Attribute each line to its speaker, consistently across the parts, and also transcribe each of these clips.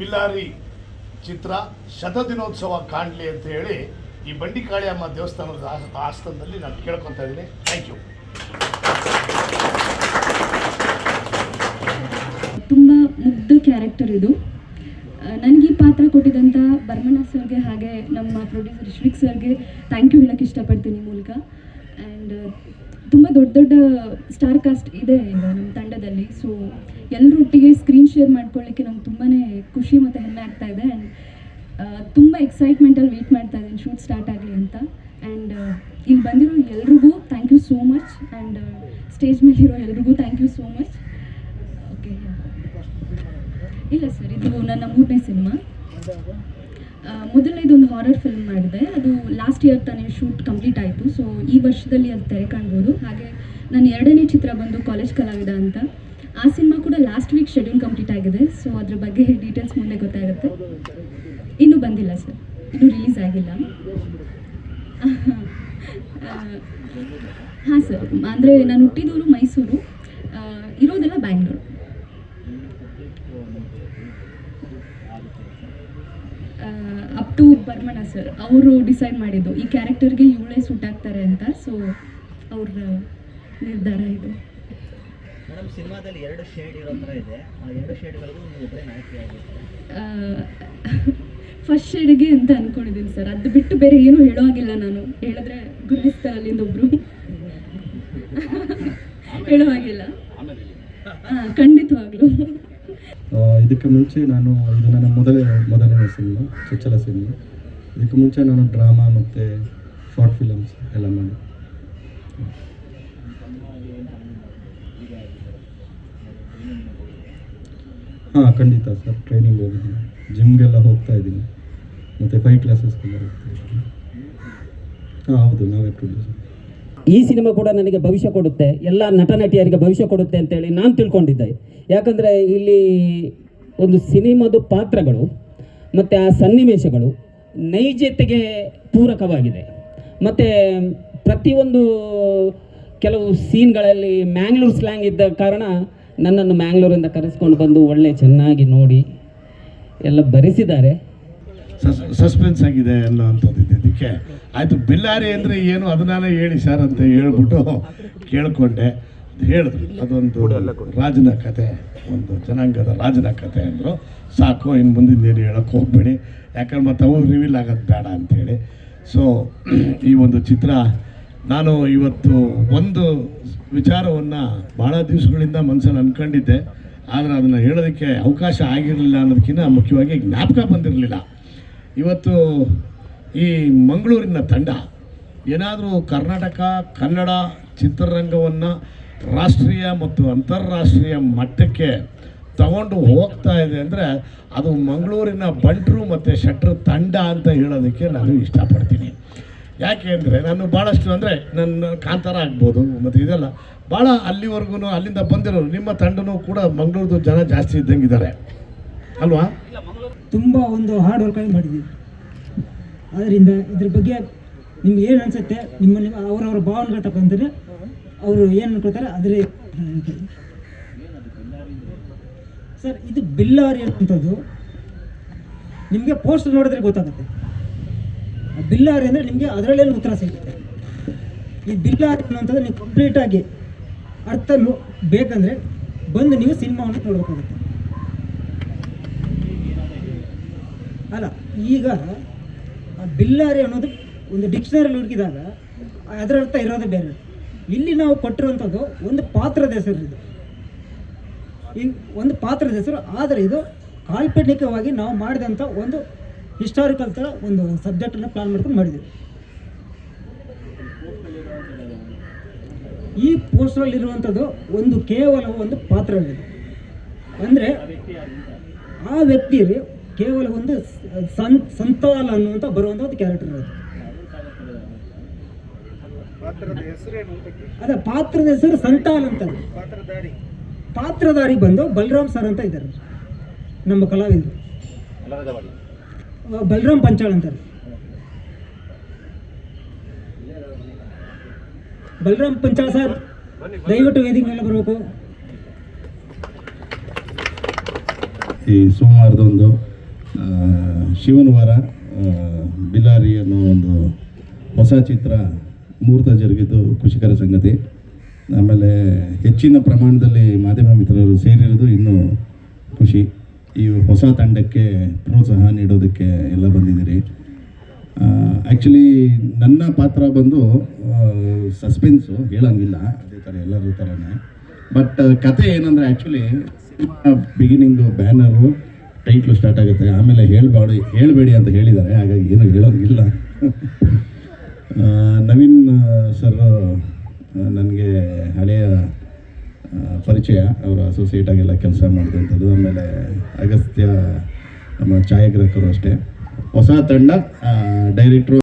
Speaker 1: ಬಿಲ್ಲಾರಿ ಚಿತ್ರ ಶತದಿನೋತ್ಸವ ಕಾಣಲಿ ಅಂತ ಹೇಳಿ ಈ ಬಂಡಿಕಾಳಿಯಮ್ಮ ದೇವಸ್ಥಾನದ ಆ- ಆಸ್ಥಾನದಲ್ಲಿ ನಾನು ಕೇಳ್ಕೊತಾ ಇದ್ದೀನಿ. ಥ್ಯಾಂಕ್ ಯು
Speaker 2: ತುಂಬ ಮುಗ್ಧ ಕ್ಯಾರೆಕ್ಟರ್ ಇದು. ನನಗೆ ಈ ಪಾತ್ರ ಕೊಟ್ಟಿದ್ದಂಥ ಬರ್ಮಣ್ಣ ಸರ್ಗೆ ಹಾಗೆ ನಮ್ಮ ಪ್ರೊಡ್ಯೂಸರ್ ಶ್ರೀಕ್ ಸರ್ಗೆ ಥ್ಯಾಂಕ್ ಯು ಹೇಳಕ್ಕೆ ಇಷ್ಟಪಡ್ತೀನಿ ಮೂಲಕ. ಆ್ಯಂಡ್ ತುಂಬ ದೊಡ್ಡ ದೊಡ್ಡ ಸ್ಟಾರ್ ಕಾಸ್ಟ್ ಇದೆ ನಮ್ಮ ತಂಡದಲ್ಲಿ. ಸೊ ಎಲ್ಲರೊಟ್ಟಿಗೆ ಸ್ಕ್ರೀನ್ ಶೇರ್ ಮಾಡ್ಕೊಳ್ಳಿಕ್ಕೆ ನಂಗೆ ತುಂಬಾ ಖುಷಿ ಮತ್ತು ಹೆಮ್ಮೆ ಆಗ್ತಾ ಇದೆ ಆ್ಯಂಡ್ ತುಂಬ ಎಕ್ಸೈಟ್ಮೆಂಟಲ್ಲಿ ವೆಯ್ಟ್ ಮಾಡ್ತಾ ಇದ್ದೀನಿ ಶೂಟ್ ಸ್ಟಾರ್ಟ್ ಆಗಲಿ ಅಂತ. ಆ್ಯಂಡ್ ಇಲ್ಲಿ ಬಂದಿರೋ ಎಲ್ರಿಗೂ thank you so much and stage ಮೇಲಿರೋ ಎಲ್ರಿಗೂ thank you so much okay ಇಲ್ಲ ಸರ್ ಇದು ನನ್ನ ಮೂರನೇ ಸಿನಿಮಾ ಮೊದಲನೇದು ಒಂದು ಹಾರರ್ ಫಿಲ್ಮ್ ಮಾಡಿದೆ. ಅದು ಲಾಸ್ಟ್ ಇಯರ್ ತಾನೇ ಶೂಟ್ ಕಂಪ್ಲೀಟ್ ಆಯಿತು. ಸೊ ಈ ವರ್ಷದಲ್ಲಿ ಅದು ತೆರೆ ಕಾಣ್ಬೋದು ಹಾಗೆ, ನನ್ನ ಎರಡನೇ ಚಿತ್ರ ಬಂದು ಕಾಲೇಜ್ ಕಲಾವಿದ ಅಂತ. ಆ ಸಿನಿಮಾ ಕೂಡ ಲಾಸ್ಟ್ ವೀಕ್ ಶೆಡ್ಯೂಲ್ ಕಂಪ್ಲೀಟ್ ಆಗಿದೆ. ಸೊ ಅದ್ರ ಬಗ್ಗೆ ಡೀಟೇಲ್ಸ್ ಮುಂದೆ ಗೊತ್ತಾಗುತ್ತೆ. ಇನ್ನೂ ಬಂದಿಲ್ಲ ಸರ್ ಇನ್ನೂ ರಿಲೀಸ್ ಆಗಿಲ್ಲ. ಹಾಂ ಸರ್ ಅಂದರೆ ನಾನು ಹುಟ್ಟಿದೂರು ಮೈಸೂರು. ಇರೋದೆಲ್ಲ Bangalore up to Barmana sir ಅವರು ಡಿಸೈಡ್ ಮಾಡಿದ್ದು. ಈ ಕ್ಯಾರೆಕ್ಟರ್ಗೆ ಇವಳೇ ಸೂಟ್ ಆಗ್ತಾರೆ ಅಂತ. ಸೊ ಅವ್ರ ನಿರ್ಧಾರ ಇದು.
Speaker 3: ಮೇಡಮ್ ಸಿನಿಮಾದಲ್ಲಿ ಎರಡು ಶೇಡ್ ಇರೋ ಥರ ಇದೆ. ಆ ಎರಡು ಶೇಡ್ಗಳಿಗೂ ನೀವು ಒಬ್ಬರೇ ನಾಯಕಿಯಾಗಿರ್ತೀರ
Speaker 2: ಫಸ್ಟ್ ಶೇಡ್ಗೆ ಅಂತ ಅನ್ಕೊಂಡಿದ್ದೀನಿ ಸರ್. ಅದು ಬಿಟ್ಟು ಬೇರೆ ಏನು ಹೇಳೋ ಹಾಗಿಲ್ಲ ನಾನು. ಹೇಳಿದ್ರೆ ಗುರುತಿಸ್ತಾರೆ ಅಲ್ಲಿಂದ ಒಬ್ರು. ಹೇಳೋ ಹಾಗಿಲ್ಲ. ಹಾಂ ಖಂಡಿತವಾಗ್ಲೂ.
Speaker 4: ಇದಕ್ಕೆ ಮುಂಚೆ ನಾನು ಇದು ನನ್ನ ಮೊದಲ ಮೊದಲನೇ ಸಿನಿಮಾ ಚೊಚ್ಚಲ ಸಿನಿಮಾ. ಇದಕ್ಕೆ ಮುಂಚೆ ನಾನು ಡ್ರಾಮಾ ಮತ್ತು ಶಾರ್ಟ್ ಫಿಲಮ್ಸ್ ಎಲ್ಲ ಮಾಡಿ ಹಾಂ, ಖಂಡಿತ ಸರ್. ಟ್ರೈನಿಂಗ್ ಹೋಗಿದ್ದೀನಿ. ಜಿಮ್ಗೆಲ್ಲ ಹೋಗ್ತಾ ಇದ್ದೀನಿ. ಮತ್ತು ಫೈವ್ ಕ್ಲಾಸಸ್ಗೆಲ್ಲ ಹೋಗ್ತಾ ಹಾಂ, ಹೌದು, ನಾವೇ ಪ್ರೊಡ್ಯೂಸರ್
Speaker 5: ಈ ಸಿನಿಮಾ ಕೂಡ ನನಗೆ ಭವಿಷ್ಯ ಕೊಡುತ್ತೆ. ಎಲ್ಲ ನಟ, ನಟಿಯರಿಗೆ ಭವಿಷ್ಯ ಕೊಡುತ್ತೆ ಅಂತೇಳಿ ನಾನು ತಿಳ್ಕೊಂಡಿದ್ದೆ. ಯಾಕಂದರೆ ಇಲ್ಲಿ ಒಂದು ಸಿನಿಮಾದ ಪಾತ್ರಗಳು ಮತ್ತು ಆ ಸನ್ನಿವೇಶಗಳು ನೈಜತೆಗೆ ಪೂರಕವಾಗಿದೆ. ಮತ್ತು ಪ್ರತಿಯೊಂದು ಕೆಲವು ಸೀನ್ಗಳಲ್ಲಿ ಮ್ಯಾಂಗ್ಳೂರ್ ಸ್ಲ್ಯಾಂಗ್ ಇದ್ದ ಕಾರಣ ನನ್ನನ್ನು ಮ್ಯಾಂಗ್ಳೂರಿಂದ ಕರೆಸ್ಕೊಂಡು ಬಂದು ಒಳ್ಳೆ ಚೆನ್ನಾಗಿ ನೋಡಿ ಎಲ್ಲ ಬರೆಸಿದ್ದಾರೆ.
Speaker 1: ಸಸ್ ಸಸ್ಪೆನ್ಸ್ ಆಗಿದೆ ಎಲ್ಲ ಅಂಥದ್ದು ಇದಕ್ಕೆ ಆಯಿತು ಬಿಲ್ಲಾರಿ ಅಂದರೆ ಏನು? ಅದನ್ನೇ ಹೇಳಿ ಸರ್ ಅಂತ ಹೇಳ್ಬಿಟ್ಟು ಕೇಳಿಕೊಂಡೆ. ಹೇಳಿದ್ರು. ಅದೊಂದು ರಾಜನ ಕತೆ ಒಂದು ಜನಾಂಗದ ರಾಜನ ಕತೆ ಅಂದರು. ಸಾಕು ಇನ್ನು ಮುಂದಿನ ಏನು ಹೇಳೋಕ್ಕೆ ಹೋಗ್ಬೇಡಿ. ಯಾಕಂದ್ರೆ ಮತ್ತೆ ಅವ್ರು ರಿವೀಲ್ ಆಗೋದು ಬೇಡ ಅಂಥೇಳಿ. ಸೊ ಈ ಒಂದು ಚಿತ್ರ ನಾನು ಇವತ್ತು ಒಂದು ವಿಚಾರವನ್ನು ಭಾಳ ದಿವಸಗಳಿಂದ ಮನಸ್ಸಲ್ಲಿ ಅಂದ್ಕೊಂಡಿದ್ದೆ ಆದರೆ ಅದನ್ನು ಹೇಳೋದಕ್ಕೆ ಅವಕಾಶ ಆಗಿರಲಿಲ್ಲ ಅನ್ನೋದಕ್ಕಿಂತ ಮುಖ್ಯವಾಗಿ ಜ್ಞಾಪಕ ಬಂದಿರಲಿಲ್ಲ. ಇವತ್ತು ಈ ಮಂಗಳೂರಿನ ತಂಡ ಏನಾದರೂ ಕರ್ನಾಟಕ, ಕನ್ನಡ ಚಿತ್ರರಂಗವನ್ನು ರಾಷ್ಟ್ರೀಯ ಮತ್ತು ಅಂತಾರಾಷ್ಟ್ರೀಯ ಮಟ್ಟಕ್ಕೆ ತಗೊಂಡು ಹೋಗ್ತಾ ಇದೆ ಅಂದರೆ ಅದು ಮಂಗಳೂರಿನ ಬಂಟರು ಮತ್ತು ಶಟ್ರು ತಂಡ ಅಂತ ಹೇಳೋದಕ್ಕೆ ನಾನು ಇಷ್ಟಪಡ್ತೀನಿ. ಯಾಕೆ ಅಂದರೆ ನಾನು ಭಾಳಷ್ಟು ಅಂದರೆ ನನ್ನ ಕಾಂತಾರ ಆಗ್ಬೋದು ಮತ್ತು ಇದೆಲ್ಲ. ಭಾಳ ಅಲ್ಲಿವರೆಗೂ ಅಲ್ಲಿಂದ ಬಂದಿರೋರು, ನಿಮ್ಮ ತಂಡನೂ ಕೂಡ ಮಂಗಳೂರದು ಜನ ಜಾಸ್ತಿ ಇದ್ದಂಗಿದ್ದಾರೆ. ಅಲ್ವಾ?
Speaker 6: ತುಂಬ ಒಂದು ಹಾರ್ಡ್ ವರ್ಕ್ ಆಗಿ ಮಾಡಿದ್ದೀವಿ. ಆದ್ದರಿಂದ ಇದ್ರ ಬಗ್ಗೆ ನಿಮ್ಗೆ ಏನು ಅನಿಸುತ್ತೆ? ನಿಮ್ಮ ನಿಮ್ಮ ಅವರವರ ಭಾವನೆಗಳು ತಗೊಂಡ್ರೆ ಅವರು ಏನು ಅನ್ಕೊಳ್ತಾರೆ? ಅದರಲ್ಲಿ ಸರ್, ಇದು ಬಿಲ್ಲಾರಿ ಅನ್ನುವಂಥದ್ದು ನಿಮಗೆ ಪೋಸ್ಟ್ ನೋಡಿದ್ರೆ ಗೊತ್ತಾಗುತ್ತೆ. ಬಿಲ್ಲಾರಿ ಅಂದರೆ ನಿಮಗೆ ಅದರಲ್ಲೇ ಉತ್ತರ ಸಿಗುತ್ತೆ. ಈ ಬಿಲ್ಲಾರಿ ಅನ್ನುವಂಥದ್ದು ನೀವು ಕಂಪ್ಲೀಟಾಗಿ ಅರ್ಥ ಬೇಕಂದರೆ ಬಂದು ನೀವು ಸಿನಿಮಾವನ್ನು ನೋಡಬೇಕಾಗುತ್ತೆ. ಅಲ್ಲ, ಈಗ ಆ ಬಿಲ್ಲಾರಿ ಅನ್ನೋದು ಒಂದು ಡಿಕ್ಷನರಿಲಿ ಹುಡುಕಿದಾಗ ಅದರ ಅರ್ಥ ಇರೋದು ಬೇರೆ. ಇಲ್ಲಿ ನಾವು ಕೊಟ್ಟಿರುವಂಥದ್ದು ಒಂದು ಪಾತ್ರದ ಹೆಸರು ಇದು. ಒಂದು ಪಾತ್ರದ ಹೆಸರು, ಆದರೆ ಇದು ಕಾಲ್ಪನಿಕವಾಗಿ ನಾವು ಮಾಡಿದಂಥ ಒಂದು ಹಿಸ್ಟಾರಿಕಲ್ ಥರ ಒಂದು ಸಬ್ಜೆಕ್ಟನ್ನು ಪ್ಲಾನ್ ಮಾಡ್ಕೊಂಡು ಮಾಡಿದ್ದೀವಿ ಈ ಪೋಸ್ಟಲ್ಲಿರುವಂಥದ್ದು ಒಂದು ಕೇವಲ ಒಂದು ಪಾತ್ರವಿದೆ. ಅಂದರೆ ಆ ವ್ಯಕ್ತಿಯಲ್ಲಿ ಕೇವಲ ಒಂದು ಸಂ ಸಂತಾಲ ಅನ್ನುವಂಥ ಬರುವಂಥ ಒಂದು ಕ್ಯಾರೆಕ್ಟರ್ ಅದು ಅದೇ ಪಾತ್ರದ ಹೆಸರು ಸಂತಾಲ್ ಅಂತ ಪಾತ್ರಧಾರಿ ಬಂದು ಬಲರಾಮ್ ಸರ್ ಅಂತ ಇದ್ದಾರೆ. ನಮ್ಮ ಕಲಾವಿದರು. ಬಲರಾಮ್ ಪಂಚಾಳ್ ಅಂತಾರೆ. ಬಲರಾಮ್ ಪಂಚಾಳ್ ಸರ್ ದಯವಿಟ್ಟು ವೇದಿಕೆ ಮೇಲೆ ಬರಬೇಕು.
Speaker 4: ಈ ಸೋಮವಾರದ ಒಂದು
Speaker 7: ಶಿವನವಾರ ಶಿವನ ವಾರ ಬಿಲಾರಿ ಅನ್ನೋ ಒಂದು ಹೊಸ ಚಿತ್ರ ಮುಹೂರ್ತ ಜರುಗಿದ್ದು ಖುಷಿಕರ ಸಂಗತಿ. ಆಮೇಲೆ ಹೆಚ್ಚಿನ ಪ್ರಮಾಣದಲ್ಲಿ ಮಾಧ್ಯಮ ಮಿತ್ರರು ಸೇರಿರೋದು ಇನ್ನೂ ಖುಷಿ. ಈ ಹೊಸ ತಂಡಕ್ಕೆ ಪ್ರೋತ್ಸಾಹ ನೀಡೋದಕ್ಕೆ ಎಲ್ಲ ಬಂದಿದ್ದೀರಿ. ಆ್ಯಕ್ಚುಲಿ ನನ್ನ ಪಾತ್ರ ಬಂದು ಸಸ್ಪೆನ್ಸು ಹೇಳಂಗಿಲ್ಲ, ಅದೇ ಥರ ಎಲ್ಲರ ಥರನೇ ಬಟ್ ಕತೆ ಏನಂದರೆ actually beginning banner title start ಆಗುತ್ತೆ. ಆಮೇಲೆ ಹೇಳಬೇಡಿ ಹೇಳಬೇಡಿ ಅಂತ ಹೇಳಿದ್ದಾರೆ, ಹಾಗಾಗಿ ಏನು ಹೇಳೋಂಗಿಲ್ಲ. ನವೀನ್ ಸರ್ ನನಗೆ ಹಳೆಯ ಪರಿಚಯ ಅವರ ಅಸೋಸಿಯೇಟ್ ಆಗೆಲ್ಲ ಕೆಲಸ ಮಾಡಿದಂಥದ್ದು ಆಮೇಲೆ ಅಗಸ್ತ್ಯ ನಮ್ಮ ಛಾಯಾಗ್ರಾಹಕರು ಅಷ್ಟೇ. ಹೊಸ ತಂಡ ಡೈರೆಕ್ಟ್ರು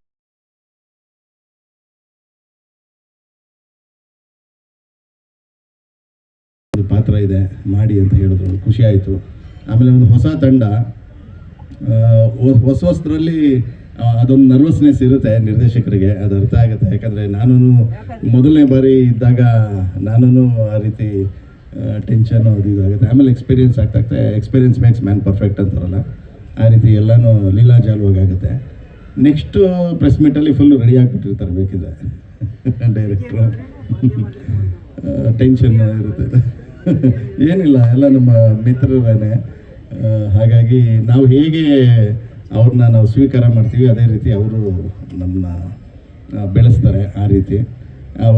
Speaker 7: ಪಾತ್ರ ಇದೆ. ಮಾಡಿ ಅಂತ ಹೇಳಿದ್ರು. ಖುಷಿ ಆಯಿತು. ಆಮೇಲೆ ಒಂದು ಹೊಸ ತಂಡ ಹೊಸ ಹೊಸದ್ರಲ್ಲಿ ಅದೊಂದು ನರ್ವಸ್ನೆಸ್ ಇರುತ್ತೆ ನಿರ್ದೇಶಕರಿಗೆ, ಅದು ಅರ್ಥ ಆಗುತ್ತೆ. ಯಾಕಂದರೆ ನಾನು ಮೊದಲನೇ ಬಾರಿ ಇದ್ದಾಗ ನಾನು ಆ ರೀತಿ ಟೆನ್ಷನ್ ಅದು ಇದಾಗುತ್ತೆ ಆಮೇಲೆ ಎಕ್ಸ್ಪೀರಿಯನ್ಸ್ ಆಗ್ತಾ ಆಗ್ತಾ ಎಕ್ಸ್ಪೀರಿಯನ್ಸ್ ಮೇಕ್ಸ್ ಮ್ಯಾನ್ ಪರ್ಫೆಕ್ಟ್ ಅಂತಾರಲ್ಲ. ಆ ರೀತಿ ಎಲ್ಲನೂ ಲೀಲಾಜಾಲವಾಗುತ್ತೆ ನೆಕ್ಸ್ಟು ಪ್ರೆಸ್ ಮೀಟಲ್ಲಿ ಫುಲ್ ರೆಡಿ ಆಗಿಬಿಟ್ಟಿರ್ತಾರೆ ಬೇಕಿದ್ರೆ. ಡೈರೆಕ್ಟ್ರು ಟೆನ್ಷನ್ ಇರುತ್ತೆ. ಏನಿಲ್ಲ, ಎಲ್ಲ ನಮ್ಮ ಮಿತ್ರರೇನೆ. ಹಾಗಾಗಿ ನಾವು ಹೇಗೆ ಅವ್ರನ್ನ ನಾವು ಸ್ವೀಕಾರ ಮಾಡ್ತೀವಿ. ಅದೇ ರೀತಿ ಅವರು ನಮ್ಮನ್ನ ಬೆಳೆಸ್ತಾರೆ ಆ ರೀತಿ.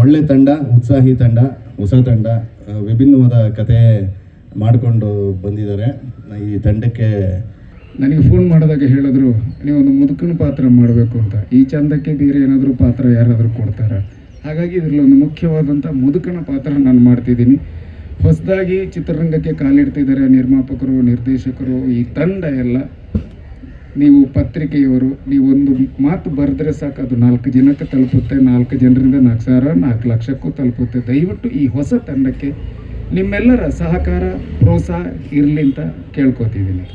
Speaker 7: ಒಳ್ಳೆ ತಂಡ, ಉತ್ಸಾಹಿ ತಂಡ, ಹೊಸ ತಂಡ ವಿಭಿನ್ನವಾದ ಕತೆ ಮಾಡಿಕೊಂಡು ಬಂದಿದ್ದಾರೆ. ಈ ತಂಡಕ್ಕೆ
Speaker 8: ನನಗೆ ಫೋನ್ ಮಾಡಿದಾಗ ಹೇಳಿದ್ರು, ನೀವು ಒಂದು ಮುದುಕನ ಪಾತ್ರ ಮಾಡಬೇಕು ಅಂತ. ಈ ಚಂದಕ್ಕೆ ಬೇರೆ ಏನಾದರೂ ಪಾತ್ರ ಯಾರಾದರೂ ಕೊಡ್ತಾರೆ? ಹಾಗಾಗಿ ಇದರಲ್ಲಿ ಒಂದು ಮುಖ್ಯವಾದಂಥ ಮುದುಕನ ಪಾತ್ರ ನಾನು ಮಾಡ್ತಿದ್ದೀನಿ. ಹೊಸದಾಗಿ ಚಿತ್ರರಂಗಕ್ಕೆ ಕಾಲಿಡ್ತಿದ್ದಾರೆ ನಿರ್ಮಾಪಕರು, ನಿರ್ದೇಶಕರು, ಈ ತಂಡ ಎಲ್ಲ. ನೀವು ಪತ್ರಿಕೆಯವರು, ನೀವು ಒಂದು ಮಾತು ಬರೆದ್ರೆ ಸಾಕು, ಅದು ನಾಲ್ಕು ಜನಕ್ಕೆ ತಲುಪುತ್ತೆ, ನಾಲ್ಕು ಜನರಿಂದ ನಾಲ್ಕು ಸಾವಿರ, ನಾಲ್ಕು ಲಕ್ಷಕ್ಕೂ ತಲುಪುತ್ತೆ. ದಯವಿಟ್ಟು ಈ ಹೊಸ ತಂಡಕ್ಕೆ ನಿಮ್ಮೆಲ್ಲರ ಸಹಕಾರ, ಪ್ರೋತ್ಸಾಹ ಇರಲಿ ಅಂತ ಕೇಳ್ಕೊತಿದ್ದೀನಿ.